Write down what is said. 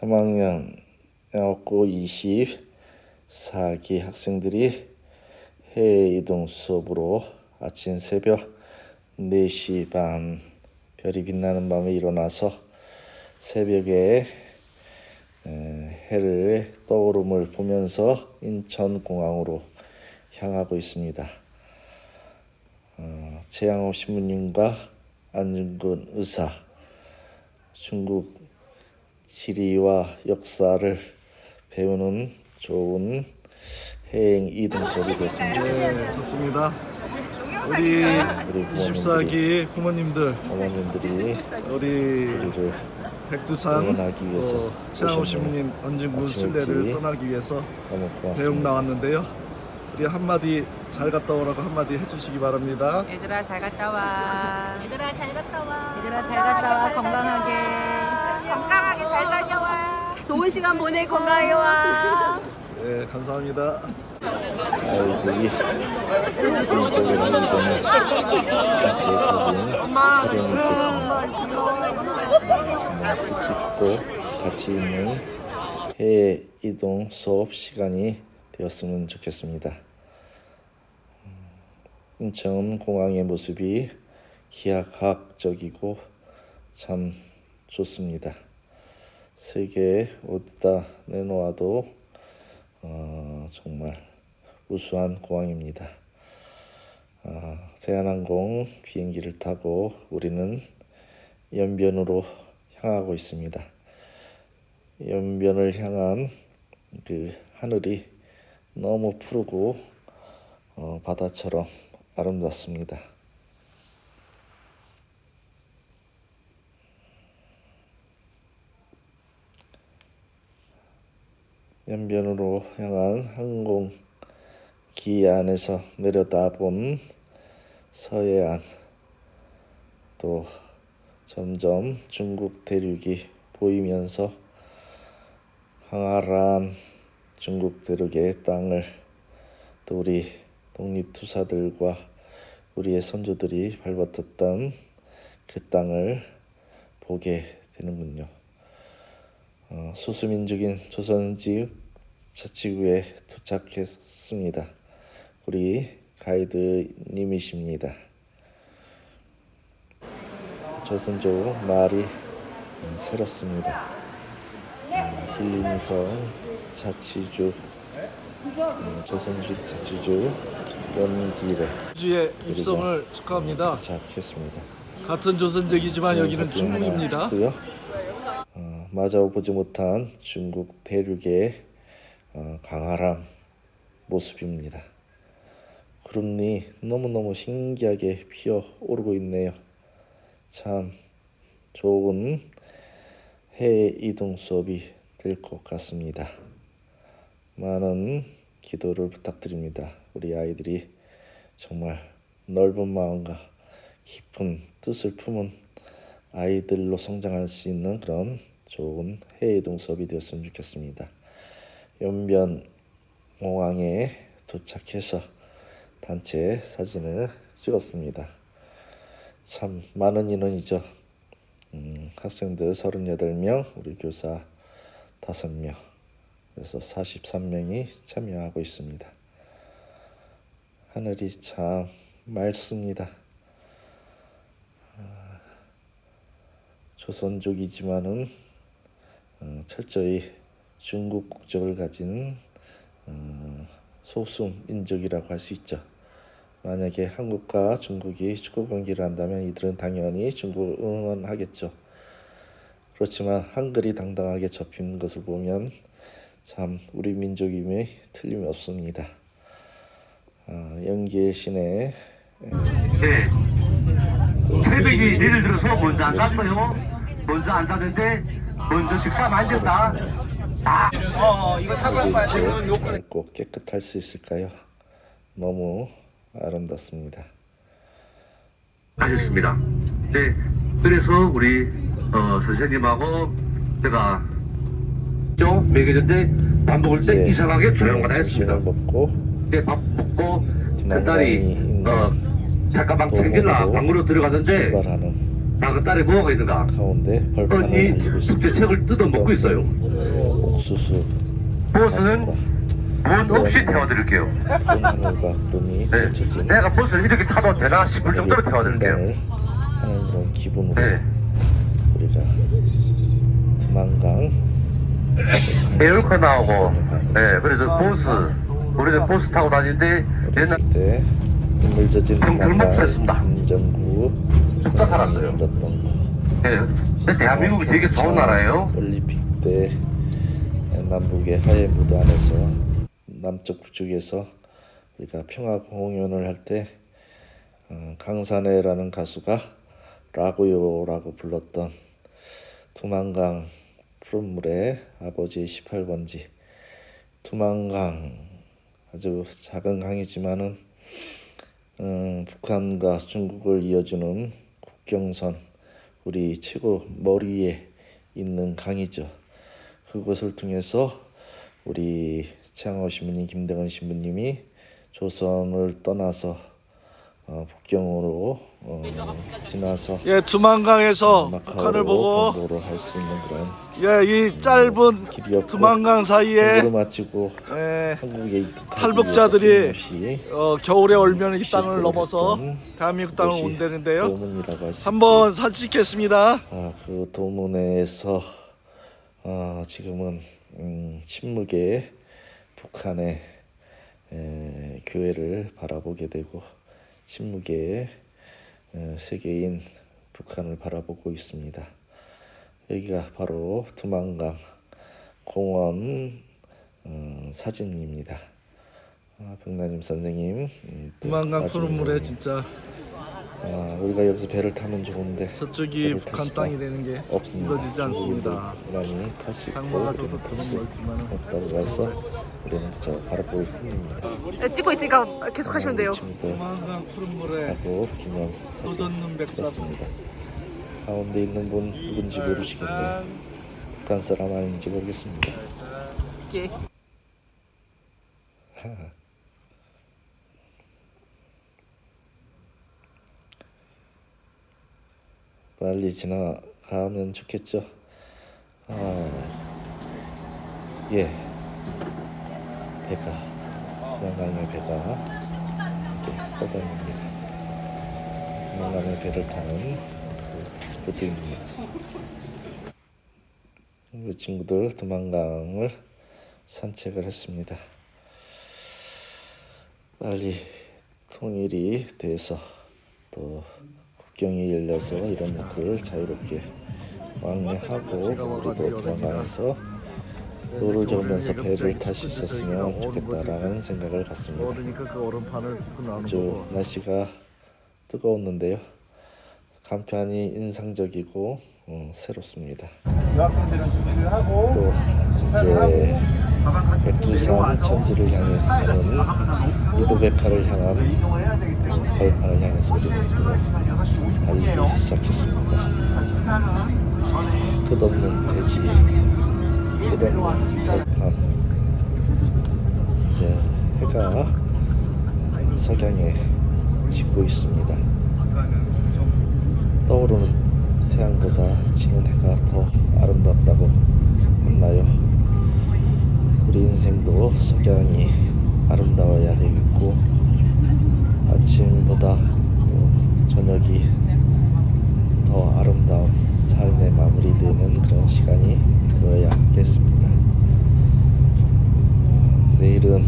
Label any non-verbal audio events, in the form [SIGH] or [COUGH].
3학년 영어고 24기 학생들이 해외 이동 수업으로 아침 새벽 4시 반 별이 빛나는 밤에 일어나서 새벽에 에, 해를 떠오름을 보면서 인천공항으로 향하고 있습니다. 어, 최양호 신부님과 안중근 의사, 중국 지리와 역사를 배우는 좋은 해행 이동 수업이 되었으면 좋겠습니다. 네, 좋습니다. 우리 우리 부모님들이, 24기 부모님들, 어머님들이 우리 우리를 백두산 응원하기 위해서 어, 최하우 오셨네요. 신부님 안중근 아침 순례를 일찍 떠나기 위해서 너무 배웅 고맙습니다. 나왔는데요. 우리 한마디 잘 갔다 오라고 한마디 해주시기 바랍니다. 얘들아 잘 갔다 와. 얘들아 잘 갔다 와. 얘들아 잘 갔다 와. 건강하게. 건강하게 잘 다녀와. 좋은 시간 보내 건강하게 와. 네, 감사합니다. 아이들이 이동 속에 나오는 단체 사진 촬영이 있겠습니다. 정말 뜻깊고 가치 있는 해외 이동 수업 시간이 되었으면 좋겠습니다. 음, 인천 공항의 모습이 기하학적이고 참 좋습니다. 세계에 어디다 내놓아도 어, 정말 우수한 공항입니다. 어, 대한항공 비행기를 타고 우리는 연변으로 향하고 있습니다. 연변을 향한 그 하늘이 너무 푸르고 어, 바다처럼 아름답습니다. 연변으로 향한 항공기 안에서 내려다본 서해안 또 점점 중국 대륙이 보이면서 강활한 중국 대륙의 땅을 또 우리 독립투사들과 우리의 선조들이 밟았던 그 땅을 보게 되는군요. 어, 소수민족인 조선지 자치구에 도착했습니다. 우리 가이드님이십니다. 조선족 말이 음, 새롭습니다. 음, 힐링성 자치주 음, 조선족 자치주 연기를 주의 입성을 축하합니다. 도착했습니다. 같은 조선족이지만 여기는 사진 하나 중국입니다. 찍고요. 어, 마저 보지 못한 중국 대륙의 어, 강활한 모습입니다. 구름이 너무너무 신기하게 피어 오르고 있네요. 참 좋은 해외 이동 수업이 될 것 같습니다. 많은 기도를 부탁드립니다. 우리 아이들이 정말 넓은 마음과 깊은 뜻을 품은 아이들로 성장할 수 있는 그런 좋은 해외 이동 수업이 되었으면 좋겠습니다. 연변 공항에 도착해서 단체 사진을 찍었습니다. 참 많은 인원이죠. 음, 학생들 38명, 우리 교사 5명, 그래서 43명이 참여하고 있습니다. 하늘이 참 맑습니다. 조선족이지만은 어, 철저히 중국 국적을 가진 어, 소수 민족이라고 할 수 있죠. 만약에 한국과 중국이 축구 경기를 한다면 이들은 당연히 중국을 응원하겠죠. 그렇지만 한글이 당당하게 접힌 것을 보면 참 우리 민족임이 틀림이 없습니다. 아, 연기의 신의 네. 새벽이 예를 들어서 먼저 안 잤어요. 먼저 안 잤는데 먼저 식사 많이 됐다. 다꼭 깨끗할 수 있을까요? 너무 아름답습니다. 하셨습니다. 네. 그래서 우리 어, 선생님하고 제가 좀 먹여줬는데 밥 먹을 때 이상하게 조용하다 점심을 했습니다. 먹고 네, 밥 먹고 그 딸이 어, 잠깐만 챙길라 방으로 들어갔는데 출발하는 자, 그 딸에 뭐가 있는가? 가운데 벌판을 언니 달리고 숙제 있습니다. 책을 뜯어 먹고 있어요. 옥수수 보스는 돈 없이 태워드릴게요. 네. 내가 버스를 이렇게 타도 되나 싶을 정도로 태워드릴게요. 하는 그런 기분으로 네. 우리가 두만강 [LAUGHS] 에어컨 나오고, 네, 그래서 보스, 우리는 보스 타고 다니는데 옛날 때 눈물 젖은 좀 굶었었습니다. 김정구 죽다 살았어요. 거. 네, 근데 대한민국이 되게 좋은 나라예요. 올림픽 때 남북의 하해 무대 안에서 남쪽 북쪽에서 우리가 평화 공연을 할때 어, 강산해라는 가수가 라고요라고 불렀던 두만강 푸른 물에 아버지의 18번지 두만강 아주 작은 강이지만은 음, 북한과 중국을 이어주는 국경선 우리 최고 머리에 있는 강이죠. 그것을 통해서 우리 최양호 신부님, 김대건 신부님이 조선을 떠나서 어, 북경으로 어, 지나서 예, 두만강에서 북한을 보고 공부를 할 수 있는 그런 예, 이 짧은 길이었고 두만강 사이에 마치고 예, 입국하기 탈북자들이 어, 겨울에 얼면 이 땅을 넘어서 대한민국 땅을 온다는데요. 할수 한번 산책했습니다. 아, 그 도문에서 어, 지금은 음, 침묵의 북한의 에, 교회를 바라보게 되고 침묵의 에, 세계인 북한을 바라보고 있습니다. 여기가 바로 두만강 공원 어, 사진입니다. 아, 백나님 선생님 두만강 푸른 물에 진짜 아, 우리가 여기서 배를 타면 좋은데 저쪽이 배를 북한 수가 땅이 되는 게 없습니다. 이루어지지 않습니다. 많이 탈수 있고 우리는 탈수 멀지만 없다고 해서 우리는 그저 바라볼 뿐입니다. 네, 찍고 있으니까 계속 하시면 돼요. 친구들 두만강 푸른 물에 하고 기념 도전는 사진. 찍었습니다. 가운데 있는 분 누군지 모르시겠네요. 북한 사람 아닌지 모르겠습니다. 예. 빨리 지나가면 좋겠죠. 아, 예. 배가 동강의 배가 이렇게 떠다닙니다. 동강의 배를 타는 그 보트입니다. 우리 친구들 두만강을 산책을 했습니다. 빨리 통일이 돼서 또 국경이 열려서 이런 것들을 자유롭게 왕래하고 우리도 두만강에서 노를 저으면서 배를 탈 수 있었으면 좋겠다라는 생각을 갖습니다. 그 아주 날씨가 뜨거웠는데요. 간편히 인상적이고 어, 새롭습니다. 또 이제 백두산 천지를 향해 가는 이도백화를 향한 어, 벌판을 향해서 달리기 시작했습니다. 끝없는 대지, 끝없는 벌판. 이제 해가 석양에 지고 있습니다. 떠오르는 태양보다 지는 해가 더 아름답다고 했나요? 우리 인생도 석양이 아름다워야 되겠고 아침보다 또 저녁이 더 아름다운 삶의 마무리되는 그런 시간이 되어야겠습니다. 내일은